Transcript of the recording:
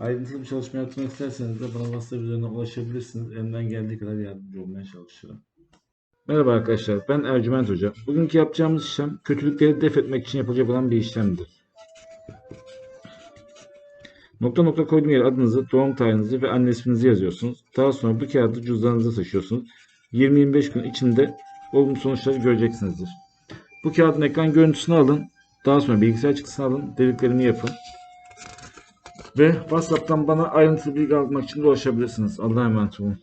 Ayrıntılı bir çalışma yapmak isterseniz de bana WhatsApp üzerinden ulaşabilirsiniz. Elimden geldiği kadar yardımcı olmaya çalışırım. Merhaba arkadaşlar, ben Ercüment Hoca. Bugünkü yapacağımız işlem kötülükleri def etmek için yapılacak olan bir işlemdir. Nokta nokta koyduğum yere adınızı, doğum tarihinizi ve anne isminizi yazıyorsunuz. Daha sonra bu kağıdı cüzdanınıza taşıyorsunuz. 20-25 gün içinde olumlu sonuçları göreceksinizdir. Bu kağıdın ekran görüntüsünü alın. Daha sonra bilgisayar çıktısını alın. Dediklerimi yapın. Ve WhatsApp'tan bana ayrıntılı bilgi almak için ulaşabilirsiniz. Allah'a emanet olun.